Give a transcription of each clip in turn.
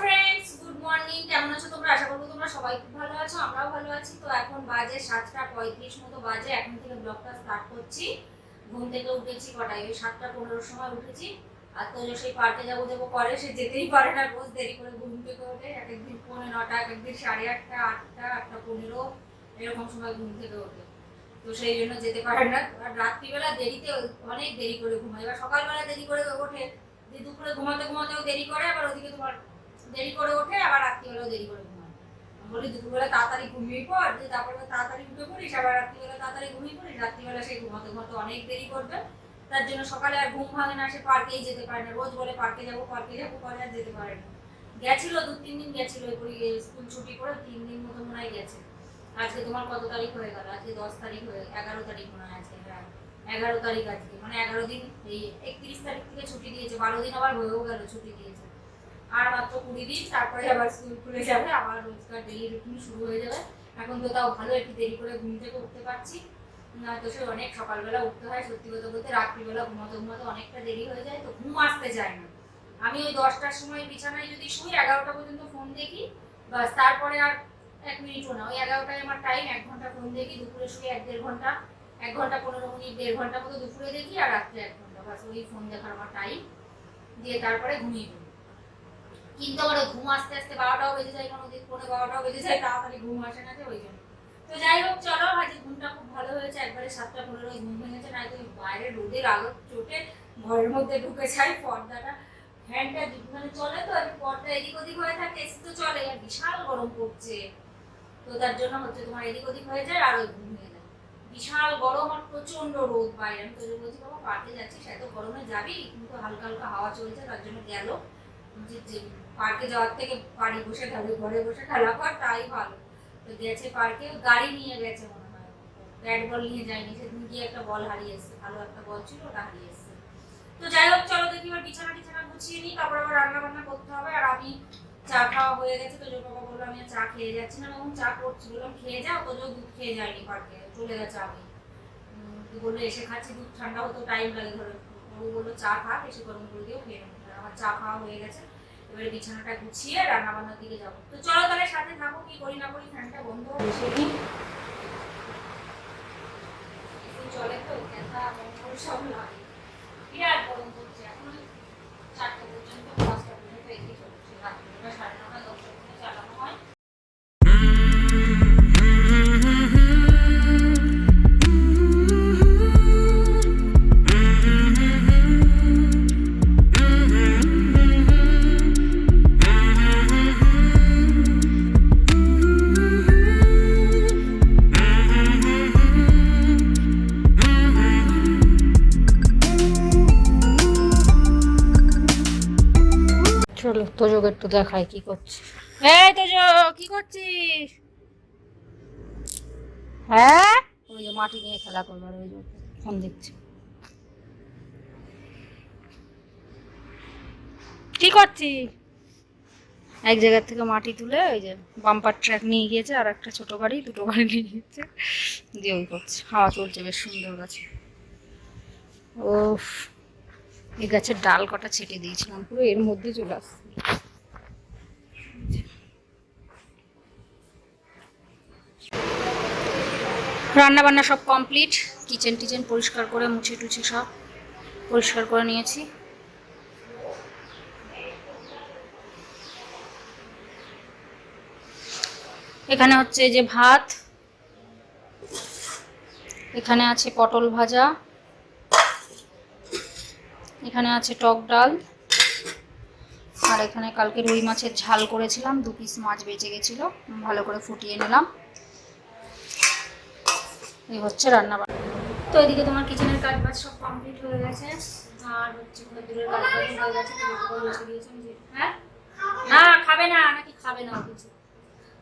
Friends good morning কেমন আছো তোমরা? আশা করব তোমরা সবাই খুব ভালো আছো, আমরাও ভালো আছি। তো এখন বাজে সাতটা পঁয়ত্রিশ মতো বাজে। এখন থেকে ব্লগটা স্টার্ট করছি। ঘুম থেকে উঠেছি ওই সাতটা পনেরোর সময় উঠেছি। আর তো সেই পার্কে যাব যাব সে যেতেই পারে না রোজ। দেরি করে ঘুম থেকে ওঠে। এক একদিন পৌনে নটা এক একদিন সাড়ে আটটা আটটা আটটা পনেরো, এরকম সময় ঘুম থেকে ওঠে। তো সেই জন্য যেতে পারে না। আর রাত্রিবেলা দেরিতে অনেক দেরি করে ঘুমায়। এবার সকালবেলা দেরি করে ওঠে। দুপুরে ঘুমাতে ঘুমাতেও দেরি করে, আবার ওদিকে তোমার দেরি করে ওঠে, আবার রাত্রিবেলাও দেরি করে ঘুমায়। বলি, দুপুরবেলা তাড়াতাড়ি ঘুমিয়ে পড় যে তারপরে তাড়াতাড়ি উঠে পড়িস, আবার রাত্রিবেলা তাড়াতাড়ি ঘুমিয়ে পড়িস, রাত্রিবেলা সেই ঘুমাতে ঘুমাতে অনেক দেরি করবে। তার জন্য সকালে আর ঘুম ভাঙে না, সে পার্কেই যেতে পারে না। রোজ বলে, পার্কে যাব পার্কে যাব করে আর যেতে পারে না। গেছিল, দু তিন দিন গেছিল স্কুল ছুটি করে তিন দিন মতো মনে হয় গেছে। আজকে তোমার কত তারিখ হয়ে গেল? আজকে দশ তারিখ হয়ে, এগারো তারিখ মনে হয় আজকে হ্যাঁ। এগারো তারিখ আজকে মানে এগারো দিন, এই একত্রিশ তারিখ থেকে ছুটি দিয়েছে, বারো দিন আবার হয়েও গেল ছুটি দিয়েছে। আর মাত্র কুড়ি দিন, তারপরে আবার স্কুল খুলে যাবে, আবার রোজকার ডেলি রুটিন শুরু হয়ে যাবে। এখন তো তাও ভালো, একটু দেরি করে ঘুম থেকে উঠতে পারছি। না তো সে অনেক সকালবেলা উঠতে হয়, সত্যি কথা বলতে রাত্রিবেলা ঘুমাতে ঘুমাতে অনেকটা দেরি হয়ে যায়, তো ঘুম আসতে চায় না। আমি ওই দশটার সময় বিছানায় যদি শুই, এগারোটা পর্যন্ত ফোন দেখি বাস তারপরে আর এক মিনিটও না। ওই এগারোটায় আমার টাইম এক ঘণ্টা ফোন দেখি, দুপুরে শুয়ে এক দেড় ঘণ্টা, এক ঘণ্টা পনেরো মিনিট, দেড় ঘণ্টা মতো দুপুরে দেখি, আর রাত্রে এক ঘণ্টা। বাস ওই ফোন দেখার আমার টাইম দিয়ে তারপরে ঘুমিয়ে পড়ি। কিন্তু আমার ঘুম আসতে আসতে বারোটাও বেজে যায়, কোনো দিন পনেরো বারোটাও বেজে যায়, তাড়াতাড়ি ঘুম আসে না যে ওই জন্য। তো যাই হোক, চলো আজ ঘুমটা খুব ভালো হয়েছে, একবারে সাতটা পনেরো ঘুম ভেঙেছে না তো বাইরে রোদের আলো চোটে ঘরের মধ্যে ঢুকে যায় পর্দাটা। ফ্যানটা মানে চলে তো আর পর্দা এদিক ওদিক হয়ে থাকে, এসি তো চলে আর বিশাল গরম পড়ছে। তো তার জন্য হচ্ছে তোমার এদিক ওদিক হয়ে যায়, আর ওই ঘুম ভেঙে যায়। বিশাল গরম আর প্রচণ্ড রোদ বাইরে। আমি তোদের বলছি, বাবা, পার্কে যাচ্ছিস? এত গরমে যাবি? কিন্তু হালকা হালকা হাওয়া চলছে, তার জন্য গেল। পার্কে যাওয়ার থেকে বাড়ি বসে খেলে ঘরে বসে খেলা কর, তাই ভালো। তো গেছে পার্কে গাড়ি নিয়ে গেছে মনে হয়। ব্যাট বল নিয়ে যায়নি, সেদিন গিয়ে একটা বল হারিয়ে এসছে, ভালো একটা বল ছিল, ওটা হারিয়ে এসছে। তো যাই হোক, চলো দেখি এবার বিছানা টিছানা গুছিয়ে নিই, তারপর আবার রান্না বান্না করতে হবে, আর আমি চা খাওয়া হয়ে গেছে, তো জোর বাবা বলল, আমি চা খেয়ে যাচ্ছি না তখন চা করছি। বললাম, খেয়ে যাও, তো দুধ খেয়ে যায়নি পার্কে চলে গেছে তো বলল, এসে খাচ্ছি, দুধ ঠান্ডা হতো টাইম লাগে, ধরো। বলল, চা খাক, এসে গরম করে দিও, খেয়ে নেব আমার চা খাওয়া হয়ে গেছে। এবারে বিছানাটা গুছিয়ে রান্না বান্নার দিকে যাব। তো চলো তাহলে সাথে থাকো, কি করি না করি, ফ্যানটা বন্ধ বসে একটু চলে তো সব লাগে। একটু দেখাই কি করছিস? এই কি করছিস? হ্যাঁ? ওই যে মাটি নিয়ে খেলা করবার ওই যে ফোন দেখছি কি এক জায়গা থেকে মাটি তুলে ওই যে বাম্পার ট্র্যাক নিয়ে গিয়েছে আর একটা ছোট গাড়ি, দুটো গাড়ি নিয়ে গিয়েছে। দিয়ে ওই করছে। হাওয়া চলছে, বেশ সুন্দর গাছে। ও এই গাছের ডাল কটা ছেটে দিয়েছিলাম পুরো, এর মধ্যে চলে আসছে। রান্না বান্না সব কমপ্লিট। কিচেন টিচেন পরিষ্কার করে মুছে টুছে সব পরিষ্কার করে নিয়েছি। এখানে হচ্ছে যে ভাত। এখানে আছে পটল ভাজা। এখানে আছে টক ডাল। আর এখানে কালকে রুই মাছের ঝাল করেছিলাম, দু পিস মাছ বেঁচে গেছিল, ভালো করে ফুটিয়ে নিলাম। এই হচ্ছে রান্না বান্না। তো এদিকে তোমার কিচেনের কাজ বাজ সব কমপ্লিট হয়ে গেছে। আর হচ্ছে দূরের কাজ হয়ে গেছে। যে হ্যাঁ? না, খাবে না, নাকি খাবে না কিছু।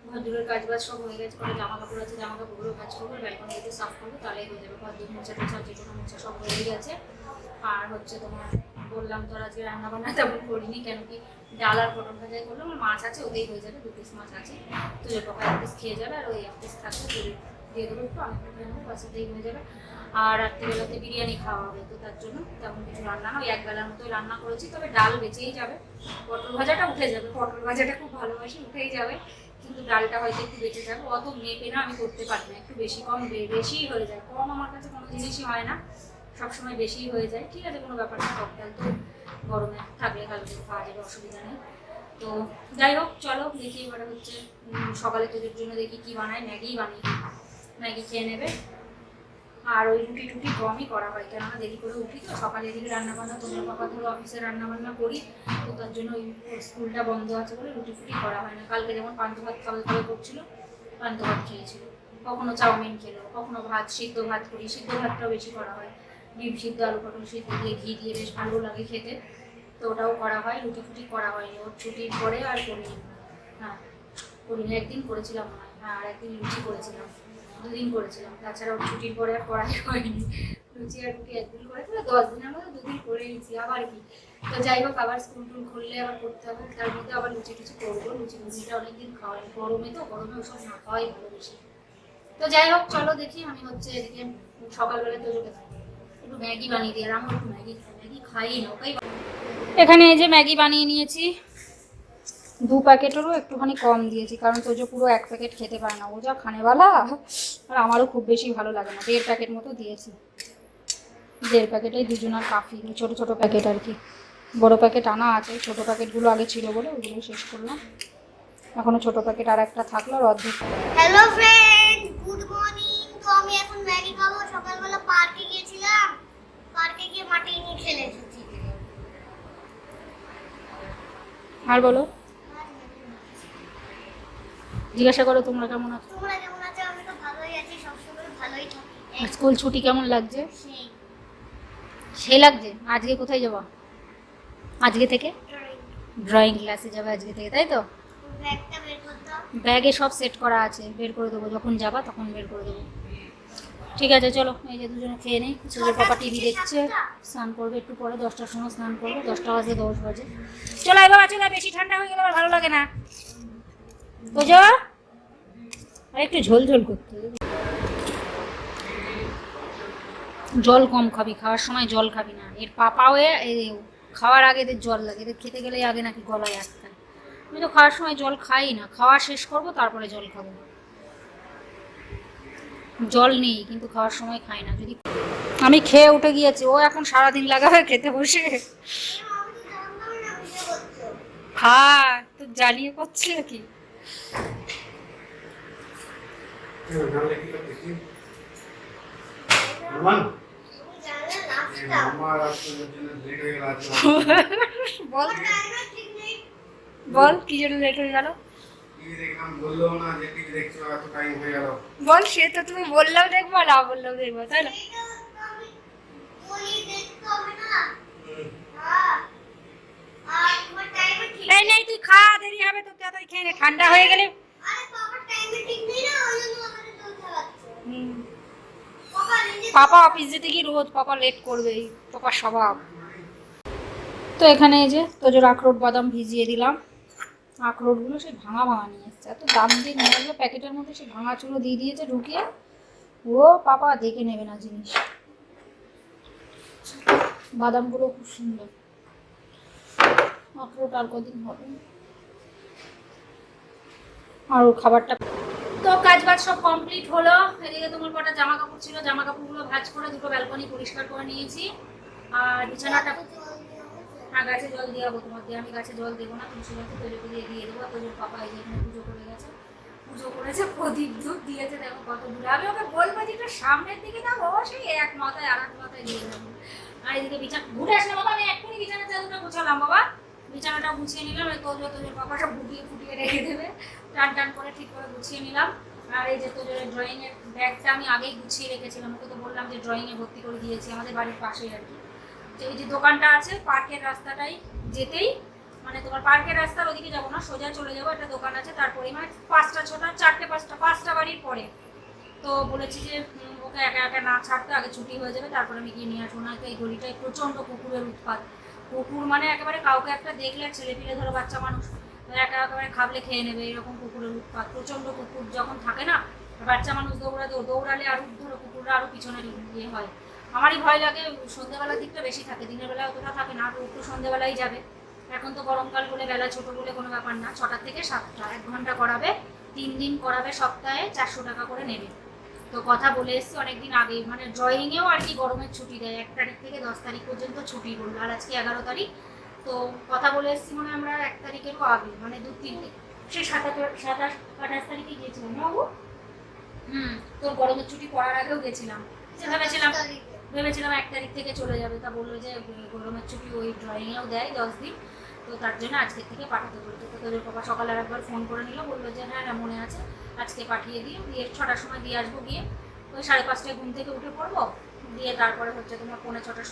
ঘরদূরের কাজ বাজ সব হয়ে গেছে। কোনো জামা কাপড় আছে জামা কাপড়গুলো কাজ করব ব্যালকনি দিতে সাফ করব তাহলেই হয়ে যাবে। ঘরদূর মোছা টোছা যেটুকু মোছা সব হয়ে গেছে আর হচ্ছে তোমার, বললাম তোর আজকে রান্না বান্না তেমন করিনি, কেন কি ডাল আর পটল ভাজাই করলাম। মাছ আছে, ওতেই হয়ে যাবে, দু পিস মাছ আছে। তো যে বাবা এক পিস খেয়ে যাবে, আর ওই এক পিস থাকবে দিয়ে দেবো একটু অনেকটা নেব বাসাতেই হয়ে যাবে। আর রাত্রিবেলাতে বিরিয়ানি খাওয়া হবে, তো তার জন্য তেমন কিছু রান্না না, ওই এক বেলার মতোই রান্না করেছি, তবে ডাল বেঁচেই যাবে। পটল ভাজাটা উঠে যাবে, পটল ভাজাটা খুব ভালোবাসি, উঠেই যাবে, কিন্তু ডালটা হয়তো একটু বেঁচে যাবে। অত মেপে না আমি করতে পারি না, একটু বেশি কম বেশিই হয়ে যায়। কম আমার কাছে কোনো জিনিসই হয় না, সবসময় বেশিই হয়ে যায়। ঠিক আছে, কোনো ব্যাপার না টক ডাল তো গরমে থাকলে কালকে খাওয়া যাবে, অসুবিধা নেই। তো যাই হোক, চলো দেখি এবারে হচ্ছে সকালে তোদের জন্য দেখি কি বানাই ম্যাগি বানিয়ে ম্যাগি খেয়ে নেবে। আর ওই রুটি টুটি কমই করা হয় কেন কেননা দেরি করে উঠি তো। সকালে এদিকে রান্না বান্না তোমার পাপা ধরো অফিসে রান্না বান্না করি, তো তার জন্য ওই স্কুলটা বন্ধ আছে বলে রুটি ফুটি করা হয় না। কালকে যেমন পান্ত ভাত খাবে খাবে করছিল, পান্ত ভাত খেয়েছিল। কখনো চাউমিন খেলো, কখনো ভাত, সিদ্ধ ভাত করি। সিদ্ধ ভাতটাও বেশি করা হয়। ডিম সিদ্ধ, আলু পটল সিদ্ধ, দিয়ে ঘি দিয়ে বেশ ভালো লাগে খেতে। তো ওটাও করা হয়, রুটি ফুটি করা হয়নি। ওর ছুটির পরে আর করিনি। হ্যাঁ করিনি। একদিন করেছিলাম হ্যাঁ আর একদিন লুচি করেছিলাম। দুদিন করেছিলাম। তাছাড়া ছুটির পরে আর করাই হয়নি। লুচি আর রুটি একদিন করেছিল দশ দিনের মধ্যে দুদিন করে নিয়েছি। আবার কি? তো যাই হোক, আবার স্কুল টুল খুললে আবার করতে হবে। তার মধ্যে আবার লুচি টুচি করব। লুচি লুচিটা অনেকদিন খাওয়াই গরমে তো, গরমে ওসব না খাওয়াই ভালো বেশি। তো যাই হোক, চলো দেখি। আমি হচ্ছে এদিকে সকালবেলা তো একটু ম্যাগি বানিয়ে দিই। আর আমার একটু ম্যাগি ম্যাগি খাই না ওকেই এখানে এই যে ম্যাগি বানিয়ে নিয়েছি। দু প্যাকেটেরও একটুখানি কম দিয়েছি কারণ তোজো পুরো এক প্যাকেট খেতে পারে না। ও যা খানেওয়ালা আর আমারও খুব বেশি ভালো লাগে না। দেড় প্যাকেট মতো দিয়েছি। দেড় প্যাকেটেই দুজনার কাফি ছোট ছোট প্যাকেট আর কি। বড় প্যাকেট আনা আছে ছোট প্যাকেটগুলো আগে ছিল বলে ওগুলো শেষ করলাম। এখনও ছোট প্যাকেট আর একটা থাকল আর অর্ধেক। হ্যালো ফ্রেন্ড গুড মর্নিং তো আমি এখন ম্যাগি খাব। সকালবেলা পার্কে গিয়েছিলাম। পার্কে গিয়ে মাঠে নিয়ে খেলে এসেছি। আর বলো? জিজ্ঞাসা করো তোমরা কেমন আছো? তোমরা কেমন আছো? আমি তো ভালোই আছি সবসময় ভালোই থাকি। স্কুল ছুটি কেমন লাগছে? সেই। লাগছে? আজকে কোথায় যাব? আজকে থেকে? ড্রয়িং ক্লাসে যাবে আজকে থেকে তাই তো। ব্যাগে সব সেট করা আছে বের করে দেবো। যখন যাবা তখন বের করে দেবো। ঠিক আছে চলো। এই যে দুজনে খেয়ে নেই। সুযোগ পাপা টিভি দেখছে। স্নান করবে একটু পরে দশটার সময় স্নান করবে। দশটা বাজে দশ বাজে। চলো এবার আছে না বেশি ঠান্ডা হয়ে গেলে ভালো লাগে না। একটু ঝোল ঝোল করতে জল কম খাবি, খাওয়ার সময় জল খাবি না। এর পাপাও খাওয়ার আগে এদের জল লাগে, এদের খেতে গেলে আগে নাকি গলায় আটকায়। আমি তো খাওয়ার সময় জল খাই না। খাওয়া শেষ করব, তারপরে জল খাব। জল নেই, কিন্তু খাওয়ার সময় খাই না। যদি আমি খেয়ে উঠে গিয়েছি, ও এখন সারাদিন লাগাবে খেতে বসে। খা তো জ্বালিয়ে করছে কি? বল। কি জন্য লেট হয়ে হয়ে গেল? বল সে তো তুমি বললেও দেখব না বললেও দেখব তাই না? এই নেই, তুই খা, দেরি হবে তোর তাড়াতাড়ি খেয়ে নে, ঠান্ডা হয়ে গেলে। পাপা অফিস যেতে কি রোজ পাপা লেট করবেই পাপার স্বভাব। তো এখানে এই যে তোজোর আখরোট বাদাম ভিজিয়ে দিলাম, আখরোটগুলো সে ভাঙা ভাঙা নিয়ে এসছে। এত দাম দিয়ে নিয়ে আসবে, প্যাকেটের মধ্যে সে ভাঙা চুলো দিয়ে দিয়েছে ঢুকিয়ে। ও পাপা দেখে নেবে না জিনিস। বাদামগুলো খুব সুন্দর। আখরোট আর কদিন হবে। আর খাবারটা তো কাজ বাজ সব কমপ্লিট হলো। এদিকে তোমার কটা জামা কাপড় ছিল জামা কাপড়গুলো ভাঁজ করে দুটো ব্যালকনি পরিষ্কার করে নিয়েছি। আর বিছানাটা হ্যাঁ গাছে জল দিয়ে যাব দিয়ে। আমি গাছে জল দেবো না তুমি সময় তৈরি দিয়ে দিয়ে দেবো। তোর পাপা এই এখানে পুজো করে গেছে। পুজো করেছে, প্রদীপ ধূপ দিয়েছে, দেখো কত দূরে আমি ওকে বলব যে একটু সামনের দিকে যাব ও সেই এক মাথায় আর এক মাথায় দিয়ে যাব। আর এদিকে বিছানা ঘুরে আসলে বাবা, আমি এক্ষুনি বিছানা চাদরটা গোছালাম, বাবা। বিছানাটা গুছিয়ে নিলাম, এই তোর তোর পাপা সব ফুটিয়ে ফুটিয়ে রেখে দেবে। টান টান করে ঠিক করে গুছিয়ে নিলাম। আর এই যে তোর ড্রয়িং এর ব্যাগটা আমি আগেই গুছিয়ে রেখেছিলাম, ওকে তো বললাম যে ড্রয়িং এ ভর্তি করে দিয়েছি আমাদের বাড়ির পাশেই আর কি। যে এই যে দোকানটা আছে, পার্কের রাস্তাটাই যেতেই মানে তোমার পার্কের রাস্তার ওদিকে যাব না, সোজা চলে যাব, একটা দোকান আছে তারপরে মানে পাঁচটা, ছটা, চারটে, পাঁচটা পাঁচটা বাড়ির পরে। তো বলেছি যে ওকে একা একা না ছাড়তে, আগে ছুটি হয়ে যাবে, তারপরে আমি গিয়ে নিয়ে আসব না তো এই গলিটায় প্রচণ্ড কুকুরের উৎপাত। কুকুর মানে একেবারে কাউকে একটা দেখলে ছেলে পিলে ধরো বাচ্চা মানুষ একা একেবারে খাবলে খেয়ে নেবে, এরকম কুকুরের উৎপাত। প্রচণ্ড কুকুর যখন থাকে না, বাচ্চা মানুষ দৌড়াতে, দৌড়ালে আরও ধরো, কুকুররা আরও পিছনে ইয়ে হয়। আমারই ভয় লাগে সন্ধ্যেবেলার দিকটা বেশি থাকে, দিনের বেলা অতটা থাকে না তো একটু সন্ধ্যেবেলাই যাবে। এখন তো গরমকাল বলে বেলা ছোট বলে কোনো ব্যাপার না ছটার থেকে সাতটা, এক ঘণ্টা করাবে, তিন দিন করাবে সপ্তাহে চারশো টাকা করে নেবে। তো কথা বলে এসছি, অনেকদিন আগেই। মানে ড্রয়িংয়েও আর কি গরমের ছুটি দেয়। এক তারিখ থেকে দশ তারিখ পর্যন্ত ছুটি বলল আর আজকে এগারো তারিখ। তো কথা বলে এসছি মানে আমরা এক তারিখেরও আগে মানে দু তিন সে সাতাশ সাতাশ, আঠাশ তারিখে গিয়েছিলাম। না হুম, তোর গরমের ছুটি পড়ার আগেও গেছিলাম। ভেবেছিলাম ভেবেছিলাম এক তারিখ থেকে চলে যাবে। তা বলল যে, গরমের ছুটি ওই ড্রয়িংয়েও দেয় দশ দিন। তো তার জন্য আজকের থেকে পাঠাতে বলতো তো তোদের বাবা সকালে আর একবার ফোন করে নিল। বলল যে হ্যাঁ হ্যাঁ মনে আছে। আজকে পাঠিয়ে দিই। দিয়ে ছটার সময় দিয়ে আসব গিয়ে। ওই সাড়ে পাঁচটায় ঘুম থেকে উঠে পড়ব। দিয়ে তারপরে হচ্ছে তোমার পৌনে ছটা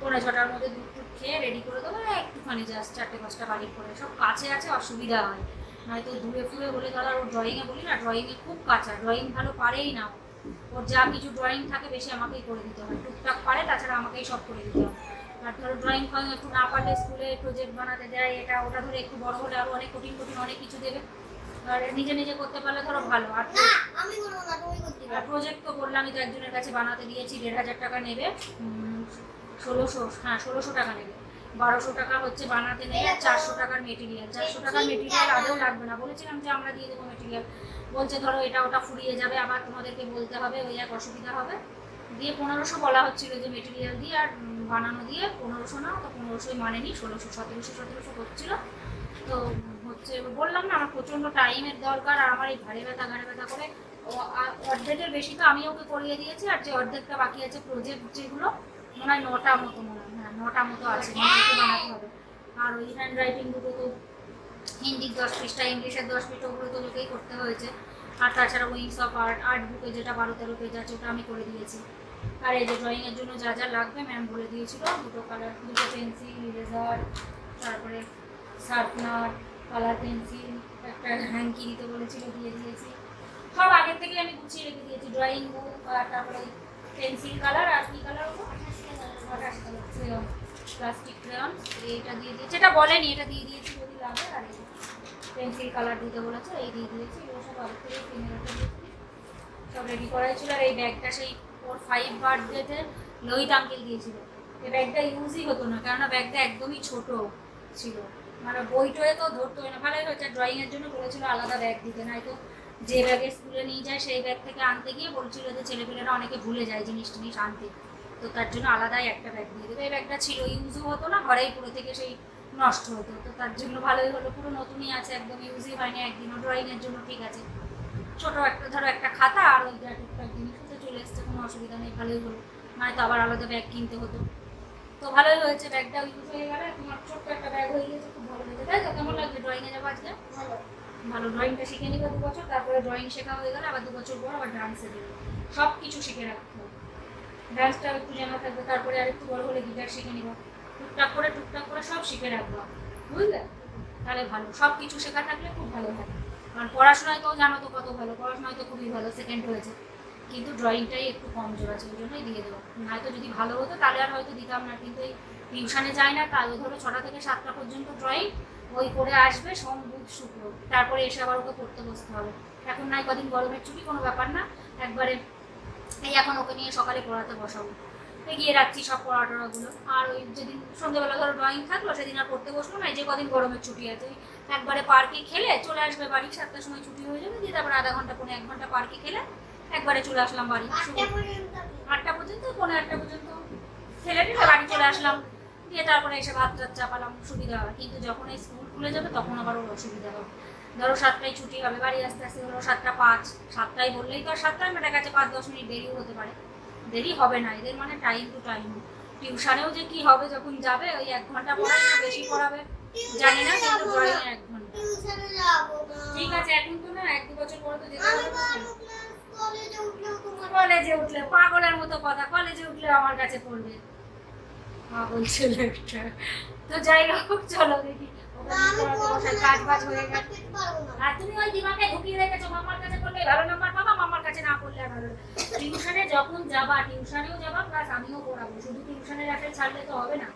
পৌনে ছটার মধ্যে দুধ টুধ খেয়ে রেডি করে দেবো। একটুখানি জাস্ট চারটে পাঁচটা বাড়ি করে সব কাছে আছে, অসুবিধা হয়। নয়তো দূরে ফুরে হলে ধর ওর ড্রয়িংয়ে বলি না ড্রয়িংয়ে খুব কাঁচা। ড্রয়িং ভালো পারেই না। ওর যা কিছু ড্রয়িং থাকে বেশি আমাকেই করে দিতে হয়। টুকটাক পারে, তাছাড়া আমাকেই সব করে দিতে হয়। আর ধরো ড্রয়িং ফয়িং একটু না পারলে স্কুলে প্রজেক্ট বানাতে দেয়, এটা ওটা ধরে একটু বড় হলে আরও অনেক কঠিন কঠিন অনেক কিছু দেবে। আর নিজে নিজে করতে পারলে ধরো ভালো। আর আমি করব না তুমি করতে পারো। প্রজেক্ট তো বললামই তো একজনের কাছে বানাতে দিয়েছি দেড় হাজার টাকা নেবে। ষোলোশো হ্যাঁ ষোলোশো টাকা নেবে। বারোশো টাকা হচ্ছে বানাতে নেবে আর চারশো টাকার মেটেরিয়াল চারশো টাকার মেটেরিয়াল আদৌ লাগবে না। বলেছিলাম যে আমরা দিয়ে দেবো মেটেরিয়াল বলছে ধরো এটা ওটা ফুরিয়ে যাবে আবার তোমাদেরকে বলতে হবে ওই এক অসুবিধা হবে। দিয়ে পনেরোশো বলা হচ্ছিল যে মেটেরিয়াল দিয়ে আর বানানো দিয়ে পনেরোশো না তো পনেরোশোই মানেনি ষোলোশো সতেরোশো সতেরোশো করছিল। তো হচ্ছে বললাম না, আমার প্রচণ্ড টাইমের দরকার আর আমার এই ঘাড়ে ব্যথা ঘাড়ে ব্যথা করে। অর্ধেকের বেশি তো আমি ওকে করিয়ে দিয়েছি আর যে অর্ধেকটা বাকি আছে প্রজেক্ট যেগুলো, মনে হয় নটা মতো মনে হয়। হ্যাঁ নটা মতো আছে বানাতে হবে। আর ওই হ্যান্ড রাইটিং দুটো তো হিন্দির দশ পৃষ্ঠা, ইংলিশের দশ পৃষ্ঠা, ওগুলো তো লোকেই করতে হয়েছে। আর তাছাড়া উইংস অফ আর্ট আর্ট বুকে যেটা বারো তেরো পেজ আছে, ওটা আমি করে দিয়েছি। আর এই যে ড্রয়িংয়ের জন্য যা যা লাগবে ম্যাম বলে দিয়েছিল। দুটো কালার দুটো পেন্সিল ইরেজার তারপরে শার্পনার কালার পেন্সিল, একটা হ্যাঙ্কি দিতে বলেছিল, দিয়ে দিয়েছি। সব আগের থেকে আমি গুছিয়ে রেখে দিয়েছি ড্রয়িং বুক আর তারপরে পেন্সিল কালার আর কি কালার ক্রেয়ন প্লাস্টিক ক্রেয়ন এইটা দিয়ে দিয়েছি। এটা বলেনি, এটা দিয়ে দিয়েছি, যদি লাগে, আর পেন্সিল কালার দিতে বলেছে, এই দিয়ে দিয়েছি, এগুলো সব আগের থেকে কিনে রেখে দিয়েছি। সব রেডি করাই ছিল, আর এই ব্যাগটা সেই ওর ফাইভ বার্থডেতে লোহিত আঙ্কেল দিয়েছিল। এই ব্যাগটা ইউজই হতো না, কেননা ব্যাগটা একদমই ছোট ছিল। মানে বই টয়ে তো ধরতো না। ভালোই হয়েছে ড্রয়িং এর জন্য বলেছিল আলাদা ব্যাগ দিতে নাই তো যে ব্যাগে স্কুলে নিয়ে যায় সেই ব্যাগ থেকে আনতে গিয়ে বলছিল যে ছেলেপেলেরা অনেকে ভুলে যায় জিনিস টিনিস আনতে। তো তার জন্য আলাদাই একটা ব্যাগ দিয়ে দেবে। এই ব্যাগটা ছিল ইউজও হতো না, ঘরেই পুরো থেকে সেই নষ্ট হতো। তো তার জন্য ভালোই হলো, পুরো নতুনই আছে, একদম ইউজই হয়নি একদিনও ড্রয়িং এর জন্য ঠিক আছে। ছোট একটা, ধরো একটা খাতা আর ওই টুকটাক জিনিস তো চলে এসছে, কোনো অসুবিধা নেই, ভালোই হলো। নয়তো আবার আলাদা ব্যাগ কিনতে হতো। তো ভালোই হয়েছে ব্যাগটা ইউজ হয়ে গেলে তোমার ছোট্ট একটা ব্যাগ হয়ে গেছে, খুব তাই তো কেমন লাগবে? ড্রয়িংয়ে যাব ভালো ড্রয়িংটা শিখে দু বছর, তারপরে ড্রয়িং শেখা হয়ে আবার দু বছর পর আবার সব কিছু শিখে একটু জানা থাকবে, তারপরে আর একটু গিটার শিখে নিব। টুকটাক করে টুকটাক করে সব শিখে বুঝলে? তাহলে ভালো। সব কিছু শেখা থাকলে খুব ভালো পড়াশোনায় তো জানো তো কত ভালো, পড়াশোনায় তো খুবই ভালো সেকেন্ড হয়েছে। কিন্তু ড্রয়িংটাই একটু কম জোর আছে, ওই জন্যই দিয়ে দেবো। হয়তো যদি ভালো হতো, তাহলে আর হয়তো দিতাম না। কিন্তু এই টিউশনে যায় না ও ধরো ছটা থেকে সাতটা পর্যন্ত ড্রয়িং ওই করে আসবে সোম বুধ শুক্র। তারপরে এসে আবার ওকে পড়তে বসতে হবে। এখন নাই কদিন গরমের ছুটি কোনো ব্যাপার না। একবারে এই এখন ওকে নিয়ে সকালে পড়াতে বসাবো। এগিয়ে রাখছি সব পড়াটরাগুলো। আর ওই যেদিন সন্ধ্যেবেলা ধরো ড্রয়িং থাকল সেদিন আর পড়তে বসল না। যে কদিন গরমের ছুটি আছে। ওই একবারে পার্কে খেলে চলে আসবে বাড়ি সাতটার সময় ছুটি হয়ে যাবে। দিয়ে তারপরে আধা ঘণ্টা পনেরো এক ঘণ্টা পার্কে খেলে একবারে চলে আসলাম বাড়ি। আটটা পর্যন্ত। পনেরো আটটা পর্যন্ত। খেলে বাড়ি চলে আসলাম। দিয়ে তারপরে এসে ভাত টাত চাপালাম। সুবিধা হয় কিন্তু যখন এই স্কুল খুলে যাবে, তখন আবার ওর অসুবিধা হবে। ধরো সাতটায় ছুটি হবে বাড়ি আসতে আসতে ধরো সাতটা পাঁচ, সাতটায় বললেই তো আর সাতটায় মেয়েটার কাছে পাঁচ, দশ মিনিট দেরিও হতে পারে। দেরি হবে না, এদের মানে টাইম টু টাইম টিউশনেও যে কি হবে যখন যাবে, ওই এক ঘণ্টা পড়াবে না, বেশি পড়াবে। জানি না, কিন্তু ড্রয়িং এক ঘণ্টা। ঠিক আছে, এখন তো না, এক দু বছর পরে তো যেতে হবে। কলেজে উঠলে, পাগলের মতো কথা, কলেজে উঠলে আমার কাছে পড়বে। পাগল ছিল একটা। তো যাই হোক, চলো দেখি। হয়ে। আর তুমি ওই দিমাগে ঢুকিয়ে রেখেছো মামার কাছে পড়লে ভালো নাম্বার পাবা মামার কাছে না পড়লে আর ভালো টিউশনে যখন যাবা টিউশনেও যাবা প্লাস আমিও পড়াবো শুধু টিউশনের রাখে ছাড়লে তো হবে না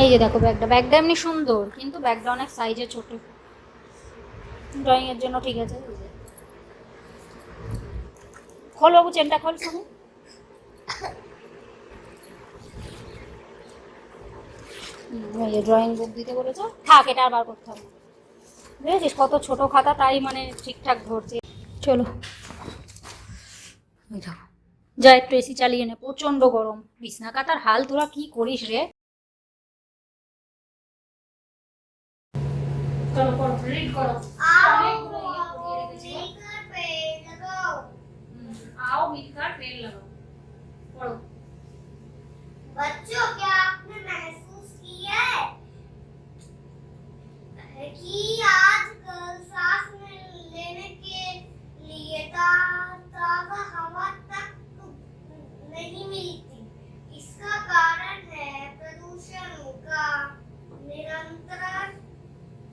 এই যে দেখো ব্যাগটা ব্যাগটা এমনি সুন্দর কিন্তু ব্যাগটা অনেক সাইজে ছোট ড্রয়িং এর জন্য ঠিক আছে খোল বাবু চেনটা খোল শুনি ওই যে ড্রয়িং বুক দিতে বলেছো থাক এটা আর বার করতে হবে না। বুঝেছিস কত ছোট খাতা তাই মানে ঠিকঠাক ধরছে চলো ওই দেখো যা একটু এসি চালিয়ে নে প্রচন্ড গরম বিছনা কাতার হাল তোরা কি করিস রে চলো করো রিড করো অনেকগুলো ইয়ে পড়িয়ে রেখেছি গো। मिलकर पेड़ लगाओ হুম, आओ मिलकर पेड़ लगाओ पढ़ो बच्चों क्या कि आजकल सांस में लेने के लिए ता- ताज़ा हवा तक नहीं मिलती। इसका कारण है प्रदूषण का निरंतर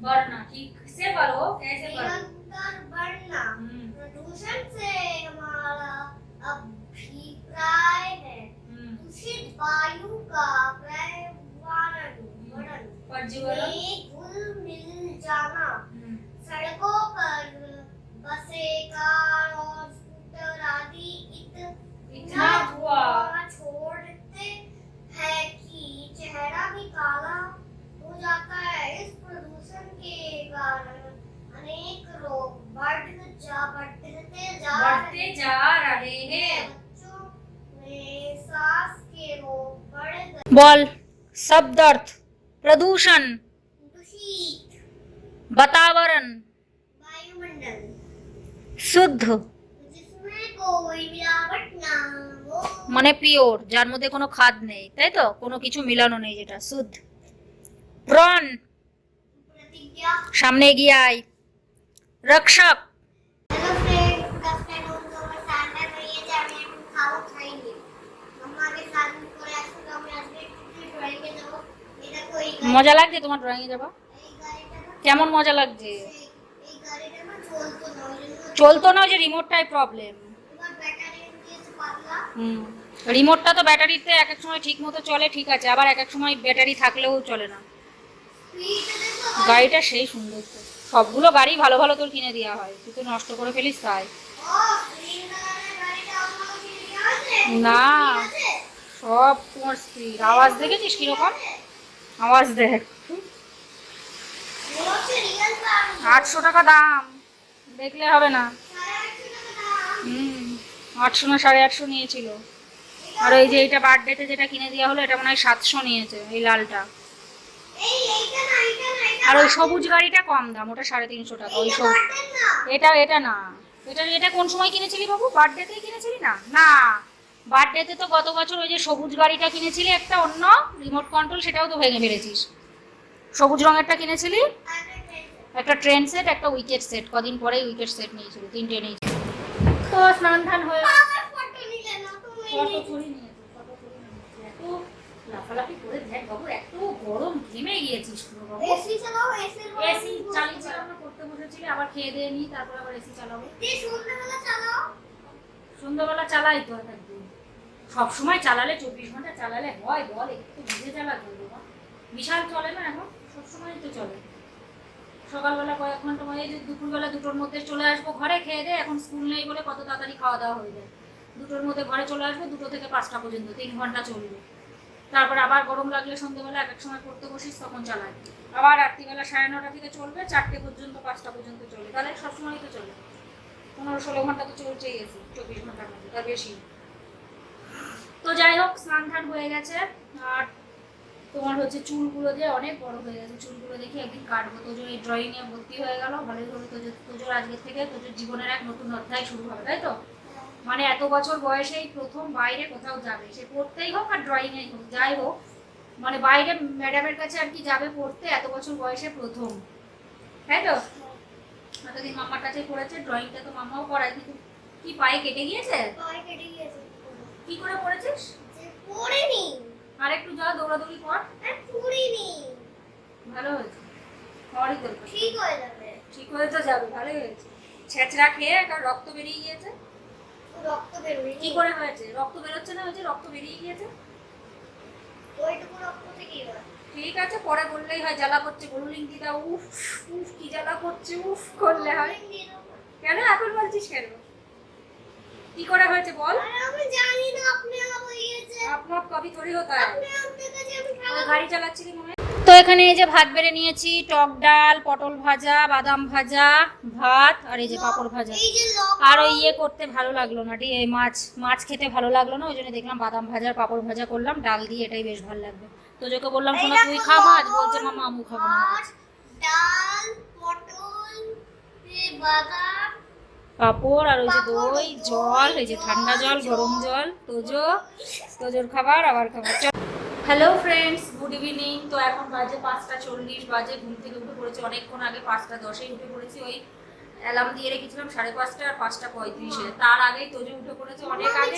बढ़ना ठीक से पढ़ो कैसे निरंतर बढ़ना। हम्म, प्रदूषण से हमारा अभिप्राय है। हम्म, दूषित वायु का पर्यावरण घुल मिल जाना। हम्म, सड़कों पर बसें कार और स्कूटर आदि इतना धुआँ। छोड़ते हैं कि चेहरा भी काला हो जाता है। इस प्रदूषण के कारण अनेक रोग बढ़ जा बढ़ते जा बढ़ते रहे जा रहे हैं हैं। बच्चों में सांस के रोग बढ़ गए। बोल शब्द अर्थ। प्रदूषण दूषित वातावरण वायुमंडल শুদ্ধ जिसमें कोई मिलावट ना हो মানে পিওর যার মধ্যে কোনো খাদ নেই তাই তো কোনো কিছু মিলানো নেই যেটা শুদ্ধ প্রাণ प्रतिज्ञा সামনে এগিয়ে আয় রক্ষক মজা লাগছে তোমার ড্রয়িং এ যাবা? কেমন মজা লাগছে? চলতো না যে রিমোটটাই প্রবলেম হুম। রিমোটটা তো ব্যাটারিতে এক এক সময় ঠিক মতো চলে, ঠিক আছে। আবার এক এক সময় ব্যাটারি থাকলেও চলে না। গাড়িটা সেই সুন্দর তো। সবগুলো গাড়ি ভালো ভালো তোর কিনে দেওয়া হয়। তুই তো নষ্ট করে ফেলিস তাই। না। সব তোমার স্পিড আওয়াজ দেখেছিস কীরকম? আওয়াজ কার আটশো টাকা দাম। দেখলে হবে না। হুম, আটশো না সাড়ে আটশো নিয়েছিল। আর ওই যে এইটা বার্থডেতে যেটা কিনে দেওয়া হলো, এটা মনে হয় সাতশো নিয়েছে, এই লালটা। এটা আর ওই সবুজ গাড়িটা কম দাম, ওটা সাড়ে তিনশো টাকা, ওই সব। এটা এটা না। এটা এটা কোন সময় কিনেছিলি বাবু? বার্থডেতেই কিনেছিলি না? না। বার্থডেতে তো গত বছর ওই যে সবুজ গাড়িটা কিনেছিলি একটা অন্য রিমোট কন্ট্রোল সেটাও তো ভেঙে ফেলেছিস। সবুজ রঙেরটা কিনেছিলি? একটা ট্রেন সেট একটা উইকেট সেট কদিন পরেই উইকেট সেট নিয়েছিল তিনটে নিয়েছিল। তো স্নান ধান হয়ে লাফালাফি করে দেখ বাবু এত গরম ঘেমে গিয়েছিস পুরো এসি চালাও এসি এসি চালিয়েছিলাম করতে বসেছিলি আবার খেয়ে দিয়ে নি তারপর আবার এসি চালাবো। সন্ধ্যাবেলা চালাও। সন্ধ্যাবেলা চালাই তো সব সময় চালালে, চব্বিশ ঘণ্টা চালালে হয়, বল একটু বুঝে হবে বাবা। বিশাল চলে না এখন? সব সময় তো চলে। সকালবেলা কয়েক ঘণ্টা এই যে দুপুরবেলা দুটোর মধ্যে চলে আসব ঘরে, খেয়ে দিয়ে এখন স্কুল নেই বলে কত তাড়াতাড়ি খাওয়া দাওয়া হয়ে যায়। দুটোর মধ্যে ঘরে চলে আসব, দুটো থেকে পাঁচটা পর্যন্ত, তিন ঘণ্টা চলবে। তারপর আবার গরম লাগলে সন্ধ্যেবেলা এক এক সময় পড়তে বসিস, তখন চালাই। আবার রাত্রিবেলা সাড়ে নটা থেকে চলবে, চারটে পর্যন্ত, পাঁচটা পর্যন্ত চলবে তাহলে সবসময় তো চলে। পনেরো ষোলো ঘণ্টা তো চলছেই, এসি চব্বিশ ঘণ্টার মধ্যে তার বেশি। তো যাই হোক, স্নান ধান হয়ে গেছে। আর তোমার হচ্ছে চুলগুলো যে অনেক বড় হয়ে গেছে। চুলগুলো দেখে একদিন কাটবো। তোজোর এই ড্রয়িং এ ভর্তি হয়ে গেল। ভালোই হলো তোজোর তোজোর আজকের থেকে তোজোর জীবনের এক নতুন অধ্যায় শুরু হবে, তাই তো? মানে এত বছর বয়সেই প্রথম বাইরে কোথাও যাবে। সে পড়তেই হোক আর ড্রয়িং এ হোক, যাই হোক। মানে বাইরে ম্যাডামের কাছে আর কি যাবে পড়তে? এত বছর বয়সে প্রথম। তাই তো? এতদিন মামার কাছে পড়েছে ড্রয়িংটা তো মামাও করায়, কিন্তু কি পায়ে কেটে গিয়েছে? পায়ে কেটে গিয়েছে। কি করে পড়েছিস? পড়িনি। আর একটু যা দৌড়াদৌড়ি কর। পড়িনি। ভালো হয়েছে। হওয়ারই দরকার ঠিক হয়ে যাবে। ঠিক হয়ে তো যাবে ভালোই হয়েছে। ছেঁচড়া খেয়ে একটা রক্ত বেরিয়ে গিয়েছে? রক্ত বেরোবে কি করে হয়েছে? রক্ত বেরোচ্ছে না হয়েছে? রক্ত বেরিয়ে গিয়েছে? ওইটুকু রক্ত থেকেই হয় ঠিক আছে পরে বললেই হয় জ্বালা করছে। গরুলিং দিদা উফ উফ কি জ্বালা করছে উফ করলে হয়। কেন এখন বলছিস কেন? কি করে হয়েছে বল? আমি জানি না আপনি আপনার কবি থোড়ি হতা গাড়ি চালাচ্ছি কি মনে তো এখানে এই যে ভাত বেড়ে নিয়েছি টক ডাল পটল ভাজা বাদাম ভাজা ভাত আর এই যে পাঁপড় ভাজা। আর ওই ইয়ে করতে ভালো লাগল না ঠিক এই মাছ মাছ খেতে ভালো লাগল না ওই জন্য দেখলাম বাদাম ভাজা পাপড় ভাজা করলাম ডাল দিয়ে এটাই বেশ ভালো লাগবে। তো তোজোকে বললাম শোনা তুই খা মাছ বলছে মামা আমু খাব না। ডাল পটল বাদাম পাঁপড় আর ওই যে দই জল এই যে ঠান্ডা জল গরম জল তোজো তোজোর খাবার আবার খাবার। হ্যালো ফ্রেন্ডস গুড ইভিনিং তো এখন বাজে পাঁচটা চল্লিশ বাজে ঘুম থেকে উঠে পড়েছি অনেকক্ষণ আগে পাঁচটা দশেই উঠে পড়েছি। ওই অ্যালার্ম দিয়ে রেখেছিলাম সাড়ে পাঁচটা আর পাঁচটা পঁয়ত্রিশে। তার আগেই তোজো উঠে পড়েছে অনেক আগে।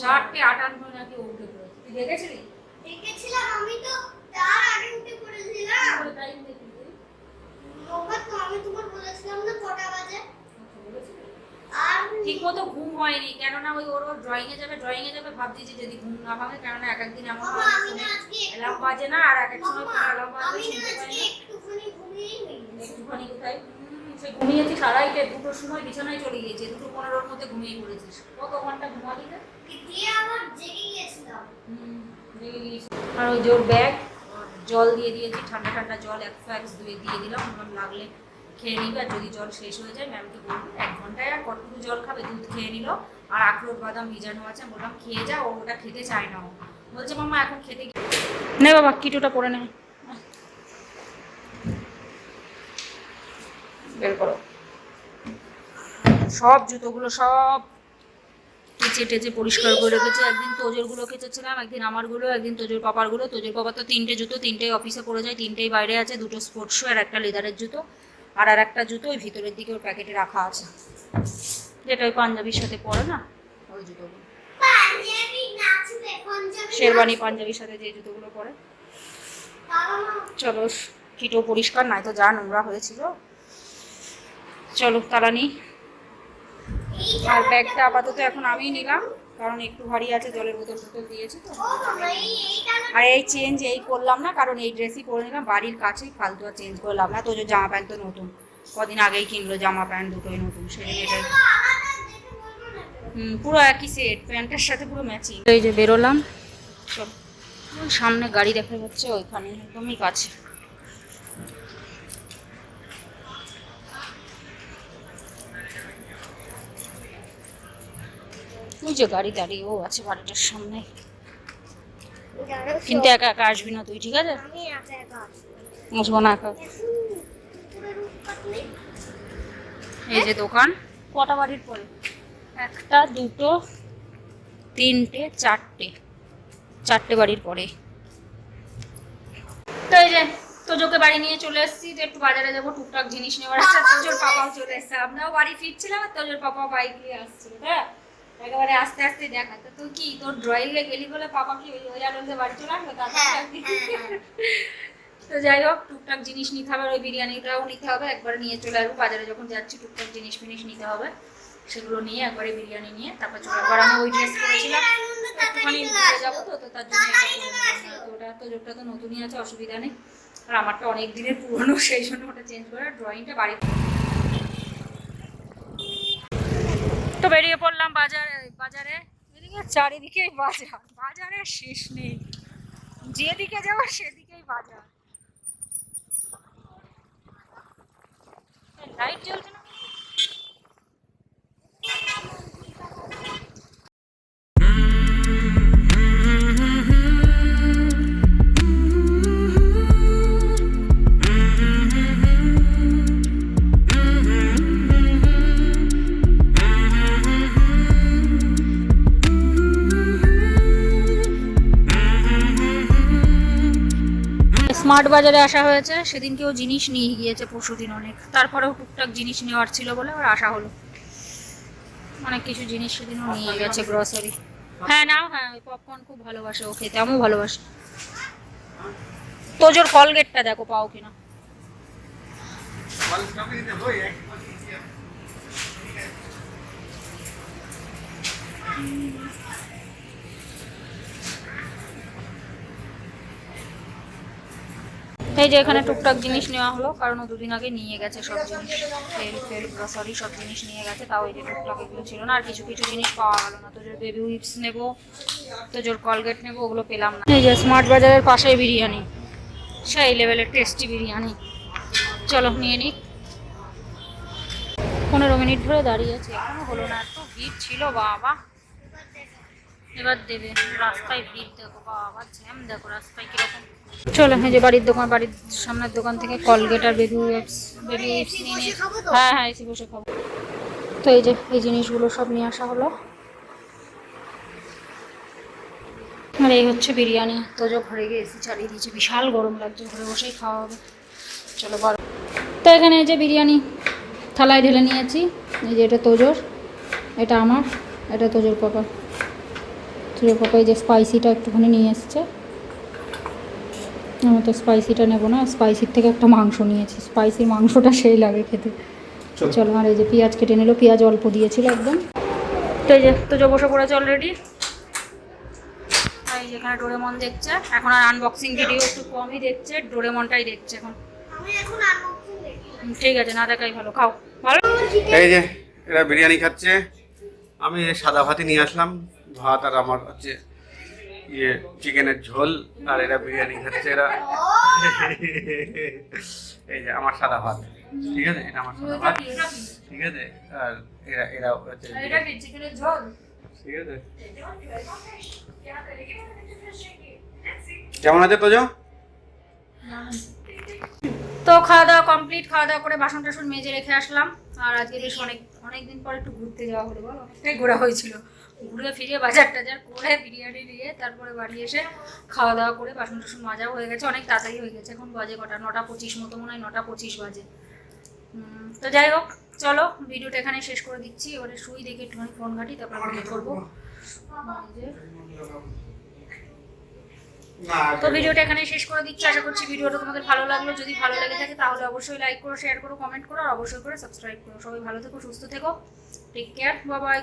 চারটে আটান্ন নাকি উঠে পড়েছে। তুই দেখেছিলি? দেখেছিলাম আমি তো তার আগে উঠে পড়েছিলাম। বলে টাইম দেখলি তুই? বাবা তো আমি তোমার বলেছিলাম না কটা বাজে আচ্ছা, বলেছিলি? আর ঠিক মতো ঘুম হয়নি কেননা ওই ওর ড্রয়িং এ যাবে ড্রয়িং এ যাবে ভাবছি যে যদি ঘুম না ভাঙে কেননা এক একদিন এমন না অ্যালার্ম বাজে না আর এক এক সময় কোনো অ্যালার্ম না না একটুখানি কোথায় সে ঘুমিয়েছি সারাইতে দুটোর সময় বিছানায় চলে গিয়েছে দুটো পনেরোর মধ্যে ঘুমিয়ে পড়েছিস কত ঘণ্টা ঘুমালি রে দিয়ে আবার জেগে গিয়েছিলাম হুম, জেগে গিয়েছি। আর ওই জোর ব্যাগ জল দিয়ে দিয়েছি, ঠান্ডা ঠান্ডা জল একশো এক দুয়ে দিয়ে দিলাম। বললাম লাগলে খেয়ে নিবে আর যদি জল শেষ হয়ে যায় ম্যামকে বলব, এক ঘন্টায় আর কতটুকু জল খাবে? দুধ খেয়ে নিল। আর আখরোট, বাদাম ভিজানো আছে। বললাম, খেয়ে যা ও ওটা খেতে চায় না ও। বলছে মামা এখন খেতে নে বাবা, কিটোটা পরে নে। বের করো। সব জুতোগুলো সব কেচে টেচে পরিষ্কার করে রেখেছে। একদিন তোজোরগুলো কেচেছিলাম একদিন আমারগুলো একদিন তোজোর পাপারগুলো তোজোর পাপা তো তিনটে জুতো তিনটেই অফিসে পড়ে যায় তিনটেই বাইরে আছে দুটো স্পোর্টস শু আর একটা লেদারের জুতো। আর আর একটা জুতো ওই ভিতরের দিকে ওর প্যাকেটে রাখা আছে। যেটা ওই পাঞ্জাবির সাথে পরে না ওই জুতোগুলো। পাঞ্জাবি নাচবে পাঞ্জাবি শেরবানি পাঞ্জাবির সাথে যে জুতোগুলো পরে। চলো কিটো পরিষ্কার নাই তো যা নোংরা হয়েছিল। চলো তারা নিই এইটা আর ব্যাগটা আপাতত এখন আমিই নিলাম, কারণ একটু ভারী আছে, জলের বোতল টোতল দিয়েছে তো। আর এই চেঞ্জ এই করলাম না, কারণ এই ড্রেসই পরে নিলাম, বাড়ির কাছেই ফালতু আর চেঞ্জ করলাম না তো জামা প্যান্ট তো নতুন। কদিন আগেই কিনলো জামা প্যান্ট দুটোই নতুন, সেই এটাই। পুরো একই সেট প্যান্টের সাথে পুরো ম্যাচিং এই যে বেরোলাম সামনে গাড়ি দেখা যাচ্ছে ওইখানে একদমই কাছে। ওই যে গাড়ি দাঁড়িয়ে ও আছে বাড়িটার সামনে। কিন্তু একা একা আসবি না তুই ঠিক আছে? আসব। না। একা। এই যে দোকান। কটা বাড়ির পরে? একটা দুটো তিনটে চারটে। চারটে বাড়ির পরে। তো এই যে তোজোকে বাড়ি নিয়ে চলে এসেছি যে একটু বাজারে যাব টুকটাক জিনিস নেওয়ার আছে তোজোর পাপাও চলে এসছে। আমরাও বাড়ি ফিরছিলাম আর তোজোর পাপা বাইক নিয়ে আসছিল হ্যাঁ? একেবারে আস্তে আস্তে দেখা। তো তুই কি তোর ড্রয়িং এ গেলি বলে পাপা কি ওই আনন্দে বাড়ি চলে আসবে? তারপর হ্যাঁ, হ্যাঁ, হ্যাঁ। তো যাই হোক টুকটাক জিনিস নিতে হবে ওই বিরিয়ানিটাও নিতে হবে একবার নিয়ে চলে আসব। বাজারে যখন যাচ্ছি টুকটাক জিনিস ফিনিস নিতে হবে। সেগুলো নিয়ে একবারে বিরিয়ানি নিয়ে তারপর চলে আসব। আমি ওই ড্রেস তাড়াতাড়ি একটুখানি ঘুরে যাব তো তো তার জন্য নিলাম। তো ওটা তো নতুনই আছে অসুবিধা নেই। আর আমারটা অনেক দিনের পুরনো সেই জন্য ওটা চেঞ্জ করে ড্রয়িংটা বাড়ি তো বেরিয়ে পড়লাম বাজারে বাজারে। চারিদিকে বাজার। বাজারে শেষ নেই। যেদিকে যাব সেদিকেই বাজার। লাইট জ্বলছে না? স্মার্ট বাজারে আসা হয়েছে। সেদিনকেও জিনিস নিয়ে গিয়েছে পরশুদিন অনেক। তারপরেও টুকটাক জিনিস নেওয়ার ছিল বলে আবার আসা হলো। অনেক কিছু জিনিস সেদিনও নিয়ে গেছে গ্রসারি হ্যাঁ নাও হ্যাঁ ওই পপকর্ন খুব ভালোবাসে ও খেতে। আমিও ভালোবাসি। তোজোর কলগেটটা দেখো পাও কিনা। বালিশ কাপড় দিতে হয়, এক বালিশ দিয়ে। এই যে এখানে টুকটাক জিনিস নেওয়া হলো, কারণ ও দুদিন আগে নিয়ে গেছে সব জিনিস, তেল ফেল গ্রসারি সব জিনিস নিয়ে গেছে, তাও এই যে টুকটাক এগুলো ছিল না, আর কিছু কিছু জিনিস পাওয়া গেল না। তোজোর বেবি উইপস নেব, তোজোর কলগেট নেব, ওগুলো পেলাম না। এই যে স্মার্ট বাজারের পাশেই বিরিয়ানি, সেই লেভেলের টেস্টি বিরিয়ানি। চলো নিয়ে নিই। পনেরো মিনিট ধরে দাঁড়িয়ে আছি এখনও, হলো না, এত ভিড় ছিল, বাবা। এবার দেবে, রাস্তায় ভিড়, দেখো, বাবা, জ্যাম, দেখো, রাস্তায় কীরকম চলো, এই যে বাড়ির দোকান, বাড়ির সামনের দোকান থেকে কলগেট আর বেবি বেবি? হ্যাঁ হ্যাঁ এসে বসে খাব। তো এই যে, এই জিনিসগুলো সব নিয়ে আসা হলো। আর এই হচ্ছে বিরিয়ানি। তো যে ঘরে গিয়ে এসি চালিয়ে দিয়েছে। বিশাল গরম লাগছে, ঘরে বসেই খাওয়া হবে। চলো, বল। তো এখানে এই যে বিরিয়ানি থালায় ঢেলে নিয়েছি। এই যে এটা তোজোর, এটা আমার, এটা তোজোর পাপা। তোজোর পাপা এই যে স্পাইসিটা একটুখানি নিয়ে এসছে। আমি তো স্পাইসিটা নেব না স্পাইসির থেকে একটা মাংস নিয়েছি। স্পাইসির মাংসটা সেই লাগে খেতে। চলো। আর এই যে পেঁয়াজ কেটে নিল পেঁয়াজ অল্প দিয়েছিল একদম। তো এই যে তোজো বসে পড়েছে অলরেডি এই যে এখানে ডোরেমন দেখছে এখন আর আনবক্সিং ভিডিও একটু কমই দেখছে ডোরেমনটাই দেখছে এখন। আমি এখন আনবক্সিং দেখি হুম, ঠিক আছে না দেখাই ভালো খাও। ভালো? এই যে এরা বিরিয়ানি খাচ্ছে। আমি সাদা ভাতই নিয়ে আসলাম ভাত আর আমার হচ্ছে ইয়ে চিকেনের ঝোল আর এরা বিরিয়ানি খাচ্ছে এরা। এই যে আমার সাদা ভাত ঠিক আছে? এটা আমার সাদা ভাত ঠিক আছে? আর এরা এরা হচ্ছে ঠিক আছে? কেমন আছে তোজো? তো খাওয়া দাওয়া কমপ্লিট খাওয়া দাওয়া করে বাসন টাসন মেজে রেখে আসলাম। আর আজকে বেশ অনেক অনেক দিন পর একটু ঘুরতে যাওয়া হলো বলো? অনেকটাই ঘোরা হয়েছিল। ঘুরে ফিরে বাজার টাজার করে বিরিয়ানি নিয়ে তারপরে বাড়ি এসে খাওয়া দাওয়া করে বাসন টাসন মাজাও হয়ে গেছে অনেক তাড়াতাড়ি হয়ে গেছে। এখন বাজে কটা? নটা পঁচিশ মতো মনে হয় নটা পঁচিশ বাজে। তো যাই হোক চলো ভিডিওটা এখানে শেষ করে দিচ্ছি। এবারে শুই দেখে একটুখানি ফোন ঘাটি তারপর আমি করব তো ভিডিওটা এখানে শেষ করে দিচ্ছি। আশা করছি ভিডিওটা তোমাদের ভালো লাগল। যদি ভালো লেগে থাকে তাহলে অবশ্যই লাইক করো শেয়ার করো কমেন্ট করো আর অবশ্যই করে সাবস্ক্রাইব করো। সবাই ভালো থেকো সুস্থ থেকো। টেক কেয়ার বাবাই